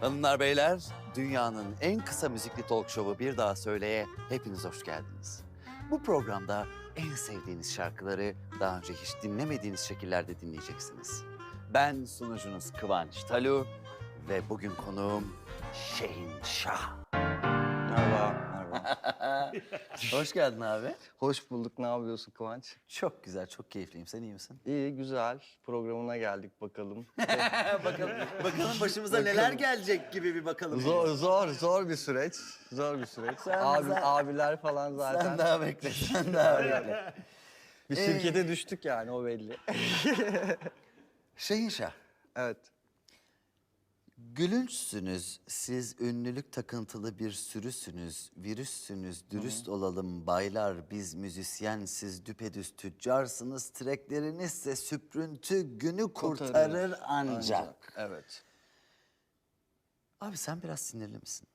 Hanımlar beyler, dünyanın en kısa müzikli talk show'u Bir Daha Söyle'ye hepiniz hoş geldiniz. Bu programda en sevdiğiniz şarkıları daha önce hiç dinlemediğiniz şekillerde dinleyeceksiniz. Ben sunucunuz Kıvanç Talu ve bugün konuğum Şehin Şah. Merhaba. hoş geldin abi. Hoş bulduk. Ne yapıyorsun Kıvanç? Çok güzel, çok keyifliyim. Sen iyi misin? İyi, güzel. Programına geldik bakalım. bakalım, bakalım başımıza neler gelecek gibi bir bakalım. zor, zor, zor bir süreç. Zor bir süreç. Sen- Abi, sen- abiler falan zaten. Sen daha bekle, sen daha bekle. Bir şirkete düştük yani o belli. Şehin Şah. evet. Gülünçsünüz, siz ünlülük takıntılı bir sürüsünüz, virüssünüz, dürüst olalım baylar, biz müzisyen, siz düpedüz tüccarsınız, treklerinizse süprüntü günü kurtarır, ancak. Evet. Abi sen biraz sinirli misin?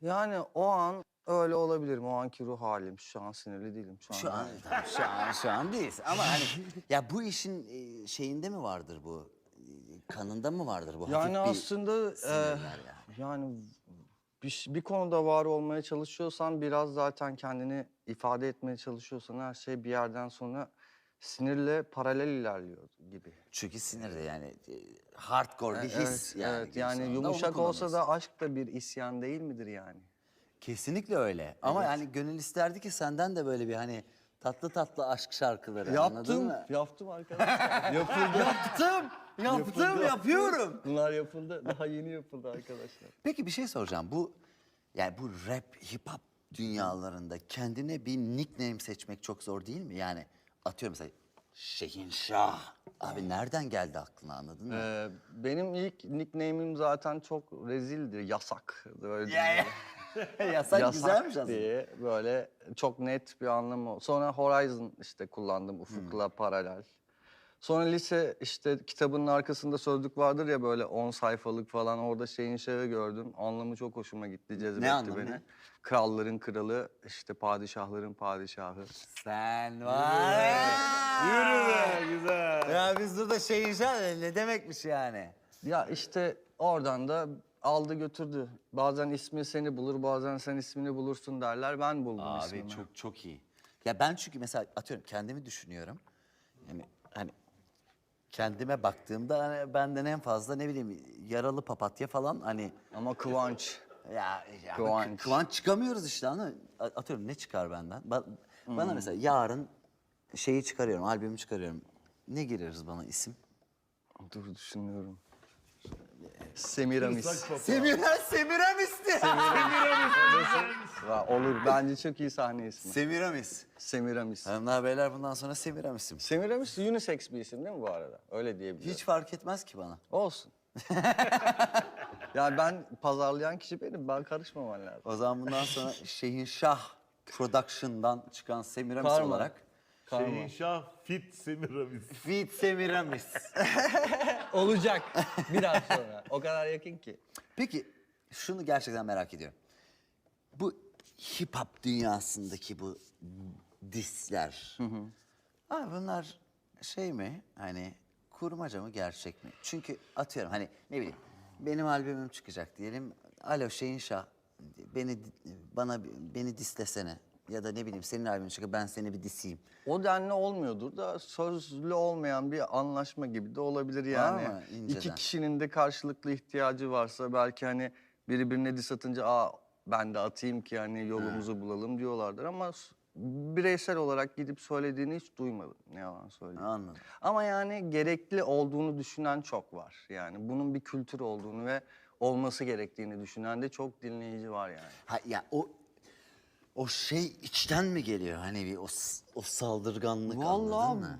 Yani o an öyle olabilirim. O anki ruh halim. Şu an sinirli değilim. Şu an. Şu an, tamam, şu an, şu an değilsin ama hani ya bu işin e, şeyinde mi vardır bu? E, Kanında mı vardır bu? Yani Hafif bir aslında e, sinirler yani. yani bir, ş- bir konuda var olmaya çalışıyorsan biraz zaten kendini ifade etmeye çalışıyorsan her şey bir yerden sonra sinirle paralel ilerliyor gibi. Çünkü sinir de yani e, hardcore bir his evet, yani. evet. yani yumuşak onu olsa da aşk da bir isyan değil midir yani? Kesinlikle öyle. Ama yani gönül isterdi ki senden de böyle bir hani tatlı tatlı aşk şarkıları anladın Yaptım, mı? yaptım arkadaşlar. yapıldı. Yaptım, yaptım, yapıyorum. Bunlar yapıldı, daha yeni yapıldı arkadaşlar. Peki bir şey soracağım. Bu yani bu rap, hip hop dünyalarında kendine bir nickname seçmek çok zor değil mi? Yani atıyorum mesela Şehin Şah. Abi nereden geldi aklına anladın mı? Ee, benim ilk nickname'im zaten çok rezildi, yasak. Böyle Ya, ya. Yasak, güzelmiş aslında. diye böyle çok net bir anlamı. Sonra Horizon işte kullandım ufukla paralel. Sonra lise işte kitabının arkasında sözlük vardır ya böyle 10 sayfalık falan orada şeyin şeyi gördüm. Anlamı çok hoşuma gitti, cezbetti anlamı, beni. ne? Kralların kralı, işte padişahların padişahı. Sen var. Yürü be güzel. Ya biz burada Şehin Şah ne demekmiş yani? Ya işte oradan da aldı götürdü. Bazen ismi seni bulur, bazen sen ismini bulursun derler. Ben buldum Abi ismimi. çok çok iyi. Ya ben çünkü mesela atıyorum kendimi düşünüyorum. Yani hani kendime baktığımda hani benden en fazla ne bileyim yaralı papatya falan hani Ama Kıvanç. ya, ya Kıvanç. kıvanç. kıvanç çıkamıyoruz işte ama atıyorum ne çıkar benden? Ba- Hmm. Bana mesela yarın şeyi çıkarıyorum, albümü çıkarıyorum. Ne gireriz bana isim? Dur düşünüyorum. Semiramis. Semira, Semiramis'ti. Va, olur. Bence çok iyi sahne ismi. Semiramis. Semiramis. Hanımlar beyler bundan sonra Semiramis'im. Semiramis unisex bir isim değil mi bu arada? Öyle diyebilirim. Hiç fark etmez ki bana. Olsun. yani ben pazarlayan kişi benim. Ben karışmaman lazım. O zaman bundan sonra Şehin Şah Production'dan çıkan Semiramis Karma. olarak Karma. Şeyin Şah Fit Semiramis. Fit Semiramis. Olacak. Biraz sonra. O kadar yakın ki. Peki şunu gerçekten merak ediyorum. Bu hip hop dünyasındaki bu disler. Abi bunlar şey mi hani kurmaca mı gerçek mi? Çünkü atıyorum hani ne bileyim benim albümüm çıkacak diyelim. Alo Şehin Şah beni bana beni dislesene. Ya da ne bileyim senin albümün çıkıyor ben seni bir diseyim. O denli olmuyordur da sözlü olmayan bir anlaşma gibi de olabilir yani. mı? İnceden. İki kişinin de karşılıklı ihtiyacı varsa belki hani biri birine diss atınca aa ben de atayım ki hani yolumuzu bulalım diyorlardır ama bireysel olarak gidip söylediğini hiç duymadım. Ne yalan söyleyeyim. Anladım. Ama yani gerekli olduğunu düşünen çok var. Yani bunun bir kültür olduğunu ve olması gerektiğini düşünen de çok dinleyici var yani. Ha ya o o şey içten mi geliyor? Hani bir o, s- o saldırganlık Vallahi anladın mı?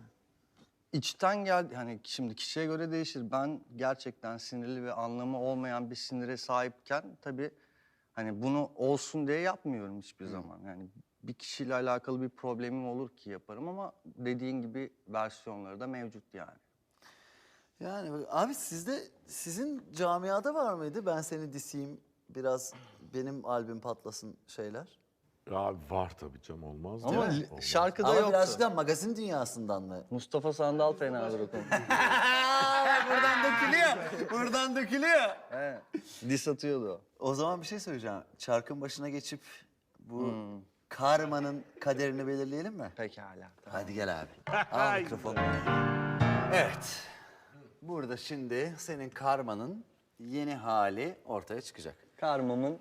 İçten geldi hani şimdi kişiye göre değişir. Ben gerçekten sinirli ve anlamı olmayan bir sinire sahipken tabii hani bunu olsun diye yapmıyorum hiçbir zaman. Yani bir kişiyle alakalı bir problemim olur ki yaparım ama dediğin gibi versiyonları da mevcut yani. Yani bak- abi sizde sizin camiada var mıydı? Ben seni diseyim biraz benim albüm patlasın şeyler. Ya var tabii canım olmaz Ama li- Olmaz. şarkıda Ama yoktu. birazcık da magazin dünyasından mı? Mustafa Sandal fenadır o konuda. buradan dökülüyor. Buradan dökülüyor. He. Dis atıyordu o. O zaman bir şey söyleyeceğim. Çarkın başına geçip bu karmanın kaderini belirleyelim mi? Pekala. Tamam. Hadi gel abi. Al mikrofonu. Evet. Burada şimdi senin karmanın yeni hali ortaya çıkacak. Karmamın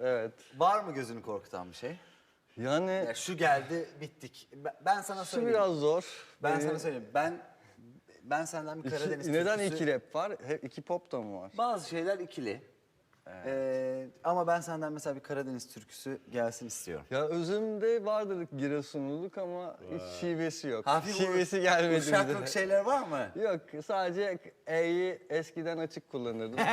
evet. Var mı gözünü korkutan bir şey? Yani Ya şu geldi bittik. Ben- Ben sana şu söyleyeyim. biraz zor. Ben Ee, sana söyleyeyim. Ben ben senden bir iki- Karadeniz neden türküsü- iki rap var? Hep iki pop da mı var? Bazı şeyler ikili. Ee, ama ben senden mesela bir Karadeniz türküsü gelsin istiyorum. Ya özümde vardır Giresunluluk ama hiç şivesi yok. Hafif şivesi gelmedi bize. Uşaklık şeyler var mı? Yok sadece E'yi eskiden açık kullanırdım.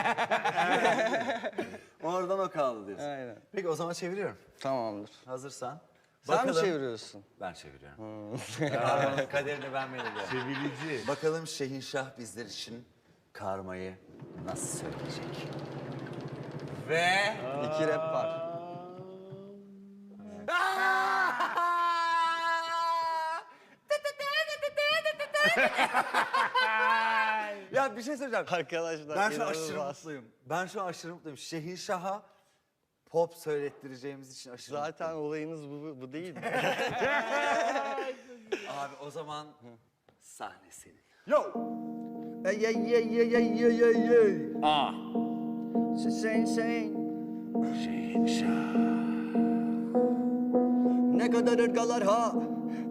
Oradan o kaldı diyorsun. Aynen. Peki o zaman çeviriyorum. Tamamdır. Hazırsan. Sen mi Bakalım- çeviriyorsun? Ben çeviriyorum. Karmanın kaderini ben belirliyorum. Çevirici. Bakalım Şehinşah bizler için karmayı nasıl söyleyecek? Ve... İki rap var. ya bir şey söyleyeceğim. Arkadaşlar Ben şu an aşırı inanılmaz. mutluyum. Ben şu an aşırı mutluyum. Şehinşah'a pop söylettireceğimiz için aşırı Zaten olayınız bu, bu değil mi? mutluyum. Abi o zaman sahne senin. Yo! Ey ey ey ey ey ey ey ey. Ah. Sen sen. Ne kadar ırgalar ha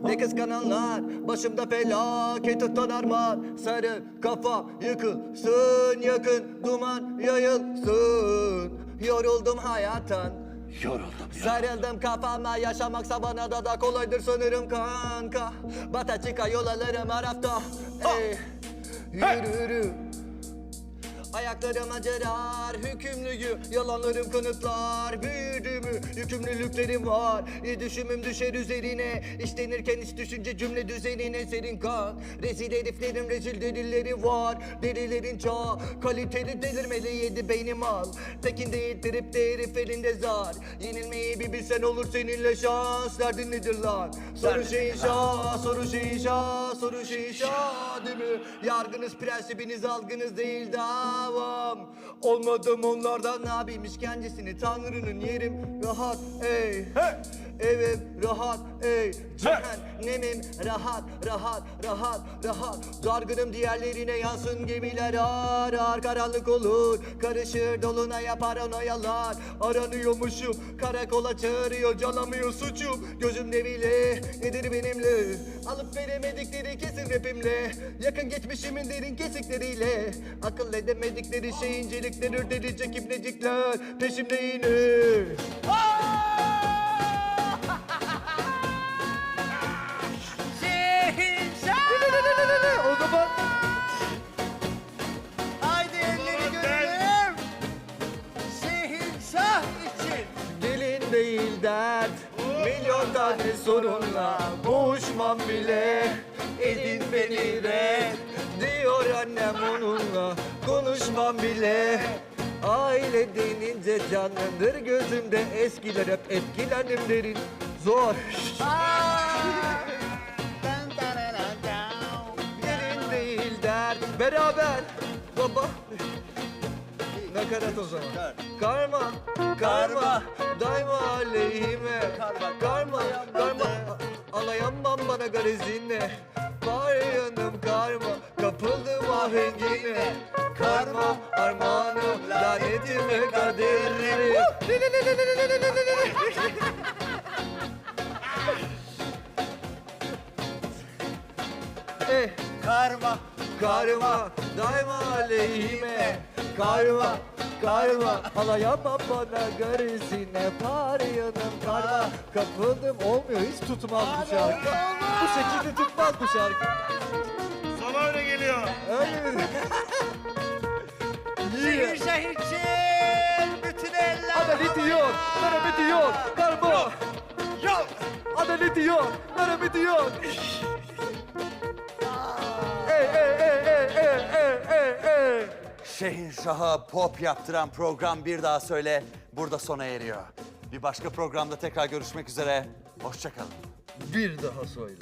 ne kıskananlar. Başımda felaket tutan armağan Sarı kafa yıkılsın Yakın duman yayılsın. Yoruldum hayattan. Yoruldum ya. Sarıldım kafama yaşamaksa bana da da kolaydır sanırım kanka. Bata çıka yol alırım her hafta Ey, Yürürüm Ayaklarım acırar hükümlüyü Yalanlarım kanıtlar. Büyüdüğümü Yükümlülüklerim var. İyi düşümüm düşer üzerine. İşlenirken hiç düşünce cümle düzenine Serin kan. Rezil heriflerim rezil delilleri var. Delilerin çağı Kaliteli delirmeli yedi beynim al. Tekin değil trip de herif elinde zar. Yenilmeyi bir bilsen olur seninle şans Derdin nedir lan. Soru şeyin şah Soru şeyin şah Soru şeyin şah Değil mi? Yargınız prensibiniz algınız değil davam Olmadım onlardan. Abim işkencesini Tanrı'nın yerim. Rahat ey. Evim rahat ey. Cehennemim rahat rahat rahat rahat. Dargınım diğerlerine yansın gemiler. Ağır Karanlık olur. Karışır dolunaya paranoyalar Aranıyormuşum. Karakola çağırıyor. Canamıyor suçum. Gözümde bile nedir benimle? Alıp veremedikleri kesin rapimle. Yakın geçmişimin derin kesikleriyle. Akıl edemedikleri şey incelikler Ürdelecek ibnecikler peşimde yine. O zaman Haydi elleri görelim. Şehinşah için. Gelin değil dert. Milyon tane sorunla Boğuşmam bile. Edin beni red Diyor annem onunla Konuşmam bile. Aile denince canlandır gözümde Eskiler hep etkilendim derin Zor. Derin değil dert Beraber. Baba. Nakarat o zaman. Karma, karma, daima aleyhime. Karma, karma. Alayamam bana garezine. Var yanım karma, kapıldım ahengine. Karma, armağanım, lanetime kaderim. Eh, Karma. Karma daima aleyhime Karma karma Alayamam bana garisine Par yanım karma Kapıldım olmuyor hiç tutmaz bu şarkı Bu şekilde tutmaz bu şarkı Sana öyle geliyor. Öyle Niye? Şehinşah için bütün eller Adaleti yok, merhameti yok Karma Yok. Yok, merhameti yok Ey ey ey ey ey ey ey ey Şehinşah'a pop yaptıran program bir daha söyle burada sona eriyor. Bir başka programda tekrar görüşmek üzere. Hoşçakalın. Bir daha söyle.